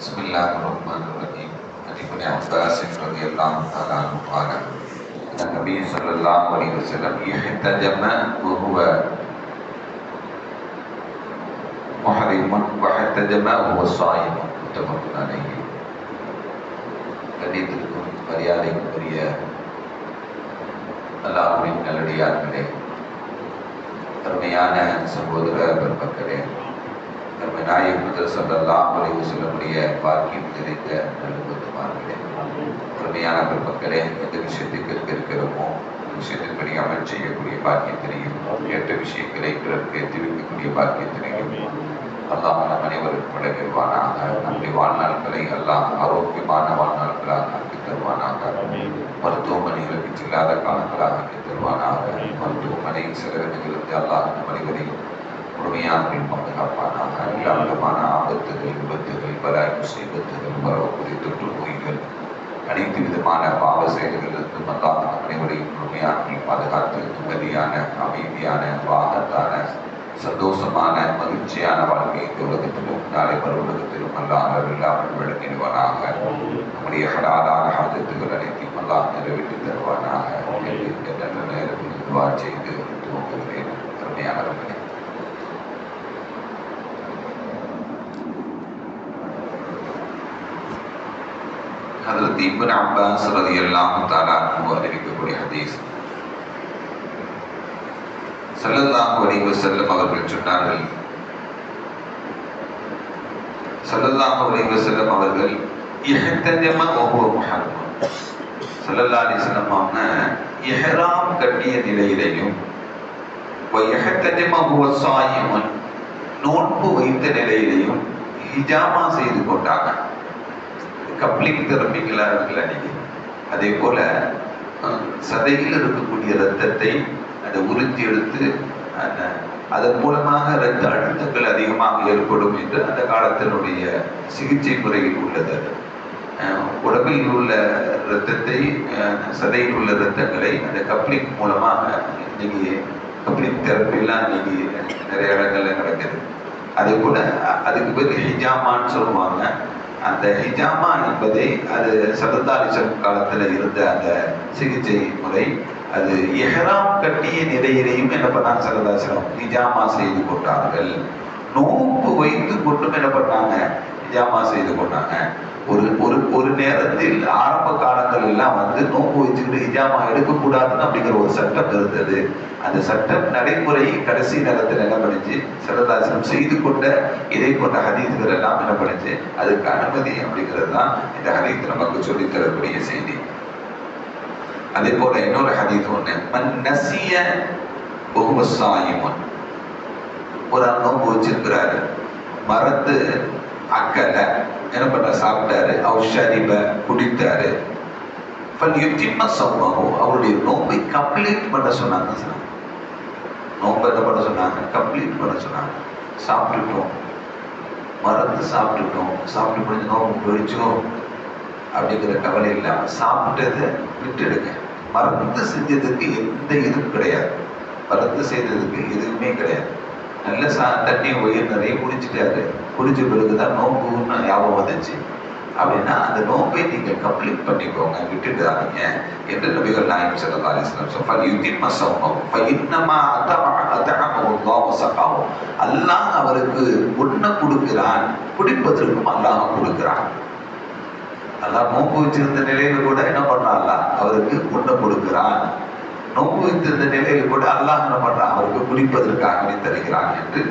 بسم الله الرحمن الرحيم عن ابن عباس رضي الله تعالى عنه قال ان النبي صلى الله عليه وسلم احتجم وهو محرم واحتجم وهو صائم متفق عليه கண்ணியத்திற்கும் மரியாதைக்குரிய அல்லாஹுவின் நல்லடியார்களே அருமையான சகோதர பெருமக்களே நம்ம நாயகத்தில் சொல்லலாம் உலகு சொல்லக்கூடிய பாக்கியம் நிறைந்த நல்லுமார்களே உண்மையான பெருமக்களே எந்த விஷயத்தை கேட்க இருக்கிறோமோ விஷயத்தின்படி அமல் செய்யக்கூடிய பாக்கியத்தினையும் கேட்ட விஷயங்களை பிறருக்கு தெரிவிக்கக்கூடிய பாக்கியத்தினையும் அல்லாஹ் நம் அனைவருக்கும் விளைவிடுவானாக நம்முடைய வாழ்நாள்களை எல்லாம் ஆரோக்கியமான வாழ்நாள்களாக ஆக்கி தருவானாக. மருத்துவமனைகளுக்கு செல்லாத காலங்களாக ஆக்கி தருவானாக. மருத்துவமனை செலவினங்களுக்கு அல்லாஹ் நம் அனைவரையும் முழுமையாக பாதுகாப்பானாக எல்லா விதமான ஆபத்துகள் விபத்துகள் பலாய் முசீபத்துகள் வரக்கூடிய தொற்று நோய்கள் அனைத்து விதமான பாவ செயல்களிலிருந்தும் அல்லாஹ் அனைவரையும் முழுமையாக பாதுகாத்து நிம்மதியான அமைதியான வாகத்தான சந்தோஷமான மகிழ்ச்சியான வாழ்க்கையை உலகத்திலும் நாளை மறு உலகத்திலும் அல்லாமல் இல்லாமல் விளங்கிடுவானாக. நம்முடைய ஹலாலான ஆதத்துகள் அனைத்தையும் அல்லாஹ் நிறைவேற்றி தருவானாக. நல்ல நேரத்தில் செய்து துவங்குகிறேன். அருமையானவர்களே ஹதரத் இப்னு அப்பாஸ் ரதி எல்லாம் அன்ஹு அறிவிக்கக்கூடிய ஹதீஸ். ஸல்லல்லாஹு அலைஹி வஸல்லம் அவர்கள் சொன்னார்கள் ஸல்லல்லாஹு அலைஹி வஸல்லம் அவர்கள் இஹ்தஜம வஹுவ முஹர்ரம். ஸல்லல்லாஹு அலைஹி வஸல்லம் அவங்க இஹ்ராம் கட்டிய நிலையிலையும் வ இஹ்தஜம ஹுவ ஸாயிமுன் நோன்பு வைத்த நிலையிலையும் ஹிஜாமா செய்து கொண்டார்கள் கப்ளிங் தெரப்பிங்களா இருக்குல்ல நீங்க அதே போல சதையில் இருக்கக்கூடிய ரத்தத்தை அதை உறிஞ்சி எடுத்து அந்த அதன் மூலமாக இரத்த அழுத்தங்கள் அதிகமாக ஏற்படும் என்று அந்த காலத்தினுடைய சிகிச்சை முறையில் உள்ளது உடம்பில் உள்ள இரத்தத்தை சதையில் உள்ள இரத்தங்களை அந்த கப்ளிங் மூலமாக இன்னைக்கு கப்ளிங் தெரப்பிலாம் இன்னைக்கு நிறைய இடங்கள்ல நடக்குது. அதே போல அதுக்கு பேர் ஹிஜாமான்னு சொல்லுவாங்க. அந்த ஹிஜாமா என்பதை அது சரதாலிசம் காலத்துல இருந்த அந்த சிகிச்சை முறை. அது எஹராம் கட்டிய நிலையிலையும் என்ன பண்ணாங்க சரதாசிரம் ஹிஜாமா செய்து கொண்டார்கள். நோன்பு வைத்து கொண்டும் என்ன பண்ணாங்க ஹிஜாமா செய்து கொண்டாங்க. ஒரு ஒரு ஒரு நேரத்தில் ஆரம்ப காலங்கள் எல்லாம் வந்து நோன்பு வச்சுக்கிட்டு ஹிஜாமா எடுக்கக்கூடாதுன்னு அப்படிங்கிற ஒரு சட்டம் இருந்தது. அந்த சட்டம் நடைமுறை கடைசி நேரத்தில் என்ன பண்ணிச்சு? சரதாசனம் செய்து கொண்ட இதை கொண்ட ஹதீஸ்கள் எல்லாம் என்ன பண்ணிச்சு? அதுக்கு அனுமதி அப்படிங்கிறது தான் இந்த ஹதீஸ் நமக்கு சொல்லித் தரக்கூடிய செய்தி. அதே போல இன்னொரு ஹதீஸ் ஒன்று நசிய ஒஹுவ ஒரு ஆள் நோன்பு வச்சிருக்கிறாரு. மறந்து அக்கல என்ன பண்ண சாப்பிட்டாரு. அவர் ஷரிப குடித்தாரு. ஃபல் யுத்திம்ம சௌமஹு. அவருடைய நோன்பை கம்ப்ளீட் பண்ண சொன்னாங்க சொன்னாங்க நோன்பை என்ன பண்ண சொன்னாங்க? கம்ப்ளீட் பண்ண சொன்னாங்க. சாப்பிட்டுட்டோம். மறந்து சாப்பிட்டுட்டோம். சாப்பிட்டு முடிஞ்ச நோம்பு போயிடுச்சோ. அப்படிங்கிற கவலை இல்லாமல் சாப்பிட்டதை விட்டுடுங்க. மறந்து செஞ்சதுக்கு எந்த இதுவும் கிடையாது. மறந்து செய்ததுக்கு எதுவுமே கிடையாது. நல்ல சா தண்ணியை உயிர் நிறைய குடிச்சிட்டாரு. குடிச்ச பிறகுதான் நோம்புன்னு ஞாபகம் வந்துச்சு. அப்படின்னா அந்த நோம்பை நீங்க கம்ப்ளீட் பண்ணிக்கோங்க. விட்டுடாதீங்க. என்று நபிகள் நாயகம் ஸல்லல்லாஹு அலிஸ்லாம் வஸல்லம் சொன்னார் யுத்திம்ம இன்னமா ஃபஇன்னமா அதம அதமஹு அல்லாஹ் அவருக்கு உண்ண கொடுக்கிறான். குடிப்பதற்கும் அல்லாஹ் கொடுக்கிறான். அல்லாஹ் நோம்பு வச்சிருந்த நிலையில கூட என்ன பண்றான் அவருக்கு உண்ண கொடுக்கிறான். நோன்பு வைத்திருந்த நிலையில கூட அல்லாஹ் என்ன பண்றான்? அவருக்கு குடிப்பதற்காகவே தருகிறான் என்று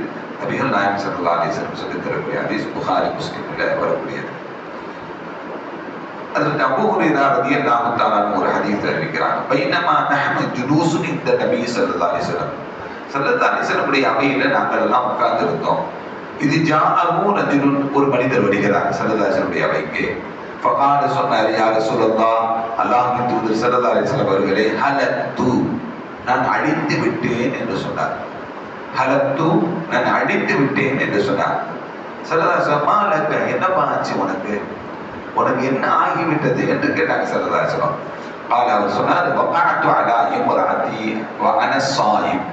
நபிகள் நாயம் சல்லா அலிசன் சொல்லி தரக்கூடிய அதீஸ் புகாரி முஸ்லிம்ல வரக்கூடியது. அதற்கு அபூ ரதி ரலியல்லாஹு தஆலா ஒரு ஹதீஸ் அறிவிக்கிறாங்க. பைனமா நஹம ஜுலூசுன் இந்த நபி சல்லா அலைஹி சல்லா ஸல்லல்லாஹு அவையில நாங்கள் எல்லாம் உட்கார்ந்து இருந்தோம். இது ஜாஅஹு ரஜுலுன் ஒரு மனிதர் வருகிறார் சல்லா அலைஹி அவைக்கு. ஃபகால சொன்னார் யா ரசூலல்லாஹ் அல்லாஹின் தூதர் சரதா அலிஸ்லாம் அவர்களே ஹலத்து நான் அடித்து விட்டேன் என்று சொன்னார். ஹலத்து நான் அடித்து விட்டேன் என்று சொன்னார். சரதா சமாலக்க என்னப்பா ஆச்சு உனக்கு? உனக்கு என்ன ஆகிவிட்டது? என்று கேட்டாங்க சரதா சரதாசனம் பால் அவர் சொன்னார் வக்காத்து அலாயும் ஒரு அதி வனசாயும்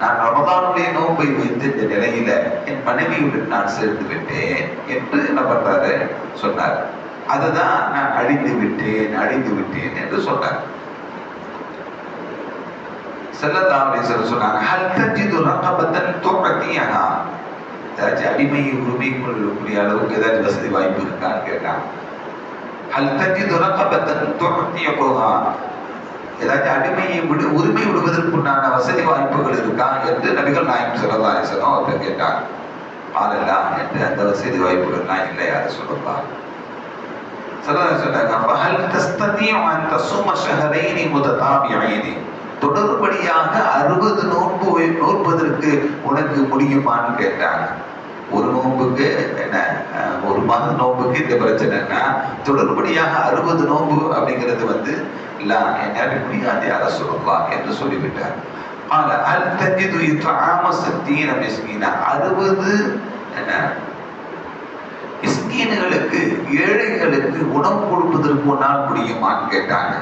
நான் ரமதானுடைய நோன்பை வைத்து இந்த நிலையில என் மனைவியுடன் நான் சேர்த்து விட்டேன் என்று என்ன பண்றாரு? சொன்னார். அதுதான் நான் அழிந்து விட்டேன் அழிந்து விட்டேன் என்று சொன்னார். ஸல்லல்லாஹு அலைஹி வஸல்லம் சொன்னாங்க ஹல் தஜிது ரகபத்தன் துஅதியஹா ஏதாச்சும் அடிமையை உரிமை கொள்ளக்கூடிய அளவுக்கு ஏதாச்சும் வசதி வாய்ப்பு இருக்கான்னு கேட்டாங்க. ஹல் தஜிது ரகபத்தன் துஅதியஹா ஏதாச்சும் அடிமையை விடு உரிமை விடுவதற்குண்டான வசதி வாய்ப்புகள் இருக்கா என்று நபிகள் நாயகம் ஸல்லல்லாஹு அலைஹி வஸல்லம் அவர்கள் கேட்டாங்க. ஆளலாம் என்று அந்த வசதி வாய்ப்புகள்லாம் இல்லை யாரும் சொல்லலாம் ஸல்லல்லாஹு சொன்னாங்க ஃபஹல் தஸ்ததியு அன் தஸூம ஷஹரைனி முததாபியைனி தொடர்படியாக அறுபது நோன்பு நோற்பதற்கு உனக்கு முடியுமான்னு கேட்டாங்க. ஒரு நோன்புக்கு என்ன ஒரு மாத நோன்புக்கு இந்த பிரச்சனைனா தொடர்படியாக அறுபது நோன்பு அப்படிங்கிறது வந்து இல்ல என்னால் முடியாது யார சொல்லலாம் என்று சொல்லிவிட்டார். ஆனா அல் தஜிது இத்ஆம சத்தீன மிஸ்கீனா. அறுபது என்ன மிஸ்கீன்களுக்கு ஏழைகளுக்கு உணவு கொடுப்பதற்கு உன்னால் முடியுமான்னு கேட்டாங்க.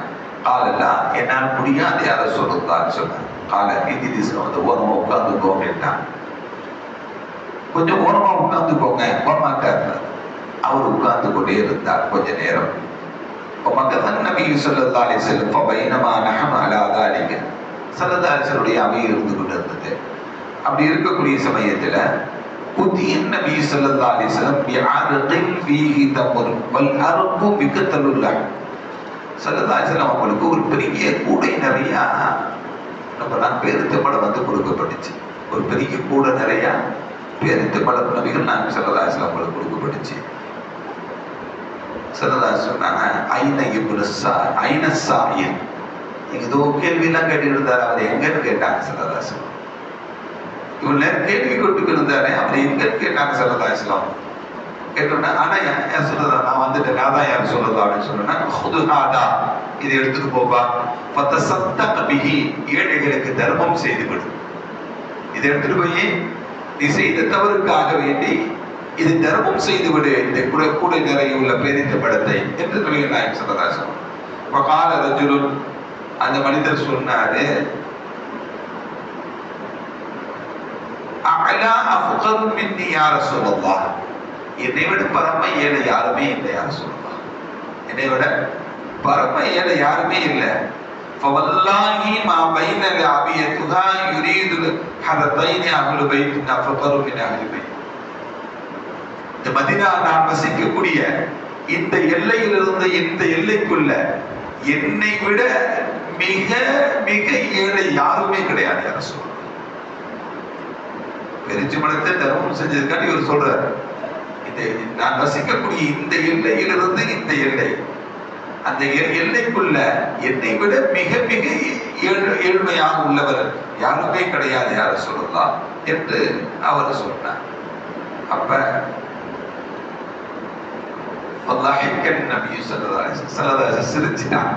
காலல்லா என்னால் முடியாது அதை சொல்லுதான் சொன்னார் கால இந்தி வந்து ஓரமா உட்காந்துக்கோ கேட்டான் கொஞ்சம் ஓரமா உட்காந்துக்கோங்க உமாக்காரு அவர் உட்கார்ந்து கொண்டே இருந்தார் கொஞ்ச நேரம். உமக்கதன் நபி சொல்லா அலி செல்லும் பைனமா நகம் அலாதா அலிங்க சல்லதா அலிசலுடைய இருந்து கொண்டிருந்தது அப்படி இருக்கக்கூடிய சமயத்துல புதிய நபி ஸல்லல்லாஹு அலைஹி வஸல்லம் பிஅர்கின் ஃபீஹி தம்ர் வல் அர்கு மிகத்தலுல்லா ஸல்லல்லாஹு அலைஹி வஸல்லம் அவங்களுக்கு ஒரு பெரிய கூடை நிறையா நம்மலாம் பேருத்த படம் வந்து கொடுக்கப்பட்டுச்சு. ஒரு பெரிய கூடை நிறையா பேருத்த நபிகள் நாங்கள் ஸல்லல்லாஹு அலைஹி அவங்களுக்கு கொடுக்கப்பட்டுச்சு. ஸல்லல்லாஹு சொன்னாங்க ஐன இப்னு சா ஐன ஏதோ கேள்வியெல்லாம் கேட்டுட்டு இருந்தாரு அவர் எங்கன்னு கேட்டாங்க ஸல்லல்லாஹு அலைஹி இவ்வளவு நேரம் கேள்வி கொண்டு இருந்தாரு அவர் எங்க கேட்டாங்க ஸல்லல்லாஹு அலைஹி வஸல்லம் கேட்டோன்னா ஆனா யார் யார் சொல்றதா? நான் வந்துட்டேன் நான் தான் யார் சொல்றதா? அப்படின்னு சொன்னா இது இதை எடுத்துட்டு போப்பா. பத்த சத்த கபிகி ஏழைகளுக்கு தர்மம் செய்து கொடு இதை எடுத்துட்டு போய் நீ செய்த தவறுக்காக வேண்டி இது தர்மம் செய்து விடு இந்த கூட கூடை நிறைய உள்ள பேரித்த படத்தை என்று நபிகள் நாயகம் சல்லதாசம் கால ரஜுலுன் அந்த மனிதர் சொன்னாரு அலா அஃகரு மின்னி யார சொல்லலாம் என்னை விட பரம ஏழை யாருமே இல்லை யார சொல்லலாம் என்னை விட பரம ஏழை யாருமே இல்லை فوالله ما بين لعبيتها يريد الحرتين أهل بيت أفقر من أهل بيت இந்த மதினா நான் வசிக்கக்கூடிய இந்த எல்லையிலிருந்து இந்த எல்லைக்குள்ள என்னை விட மிக மிக ஏழை யாருமே கிடையாது யார சொல்றாங்க எரிச்சு படத்தை தர்மம் செஞ்சதுக்காண்டி இவர் சொல்றாரு. இந்த நான் வசிக்கக்கூடிய இந்த எல்லையிலிருந்து இந்த எல்லை. அந்த எல்லைக்குள்ள என்னை விட மிக மிக ஏழ்மையாக உள்ளவர் யாருமே கிடையாது யார சொல்லலாம் என்று அவர் சொன்னார். அப்ப சிரிச்சிட்டான்.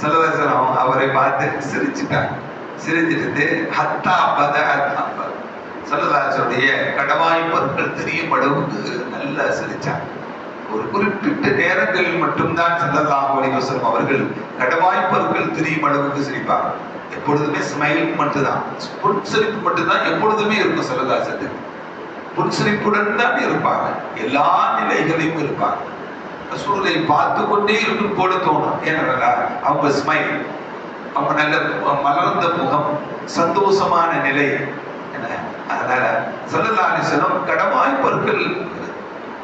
சிலதரசன் அவரை பார்த்து சிரிச்சிட்டான். சிரிச்சிட்டு ஹத்தா பத சல்லதாசனுடைய கடவாய் பொருட்கள் தெரியும் அளவுக்கு நல்லா சிரிச்சாங்க. ஒரு குறிப்பிட்ட நேரங்களில் மட்டும்தான் சல்லல்லாஹு அலைஹி அவர்கள் கடவாய் பொருட்கள் தெரியும் அளவுக்கு சிரிப்பாங்க. எப்பொழுதுமே ஸ்மைல் மட்டும்தான். புன்சிரிப்பு மட்டும்தான் எப்பொழுதுமே இருக்கும் சல்லதாசத்துக்கு புன்சிரிப்புடன் தான் இருப்பாங்க. எல்லா நிலைகளையும் இருப்பாங்க. சூழலை பார்த்து கொண்டே இருக்கும் போல தோணும். ஏன்னா அவங்க ஸ்மைல் அவங்க நல்ல மலர்ந்த முகம் சந்தோஷமான நிலை. அதனால சல்லல்லா சொல்லும் கடமாய் பொருட்கள்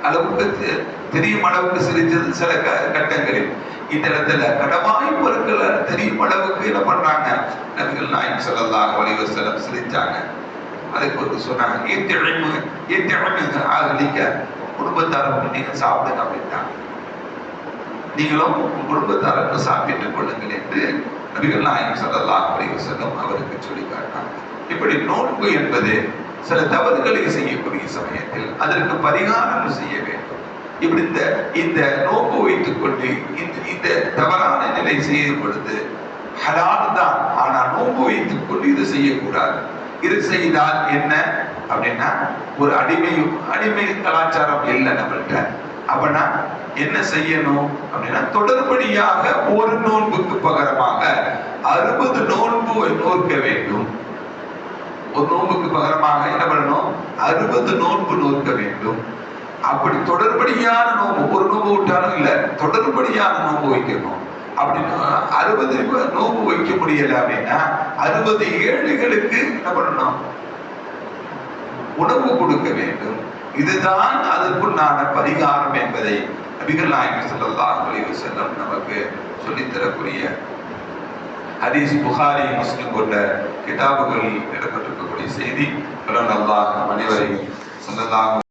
அளவுக்கு தெரியும் அளவுக்கு சிரிச்சது சில க- கட்டங்களில். இந்த இடத்துல கடமாய் பொருட்கள் தெரியும் அளவுக்கு என்ன பண்றாங்க? நபிகள் நாயம் ஸல்லல்லாஹு அலைஹி வஸல்லம் சிரிச்சாங்க. அதுக்கு ஒரு சொன்னாங்க ஏத்திழமை ஏத்திழமை ஆகலிக்க. குடும்பத்தாரங்க நீங்க சாப்பிடுங்க அப்படின்ட்டாங்க. நீங்களும் உங்கள் குடும்பத்தாரர்கள் சாப்பிட்டுக் கொள்ளுங்கள் என்று நபிகள் நாயகம் ஸல்லல்லாஹு அலைஹி அவருக்கு சொல்லி காட்டினாங்க இப்படி நோன்பு என்பது சில தவறுகளை செய்யக்கூடிய சமயத்தில் அதற்கு பரிகாரம் செய்ய வேண்டும். இப்படி இந்த இந்த நோன்பு வைத்துக் கொண்டு இந்த இந்த தவறான நிலை செய்யும் பொழுது ஹலால் தான். ஆனா நோன்பு வைத்துக் கொண்டு இது செய்யக்கூடாது. இது செய்தால் என்ன? அப்படின்னா ஒரு அடிமை அடிமை கலாச்சாரம் இல்லை நம்மள்கிட்ட. அப்படின்னா என்ன செய்யணும் அப்படின்னா தொடர்படியாக ஒரு நோன்புக்கு பகரமாக அறுபது நோன்பு நோக்க வேண்டும். ஒரு நோன்புக்கு பகரமாக என்ன பண்ணணும்? அறுபது நோன்பு நோக்க வேண்டும். அப்படி தொடர்படியான நோன்பு ஒரு நோன்பு விட்டாலும் இல்லை தொடர்படியான நோன்பு வைக்கணும். அப்படின்னு அறுபது நோன்பு வைக்க முடியல அப்படின்னா அறுபது ஏழைகளுக்கு என்ன பண்ணணும்? உணவு கொடுக்க வேண்டும். இதுதான் அதற்குண்டான பரிகாரம் என்பதை நபிகள் நாயகம் ஸல்லல்லாஹு அலைஹி வஸல்லம் நமக்கு சொல்லித் தரக்கூடிய ஹதீஸ் புகாரி முஸ்லிம் கொண்ட கிதாபுகளில் இடம்பெற்றிருக்கக்கூடிய செய்தி. அல்லாஹ் நம் அனைவரையும் ஸல்லல்லாஹு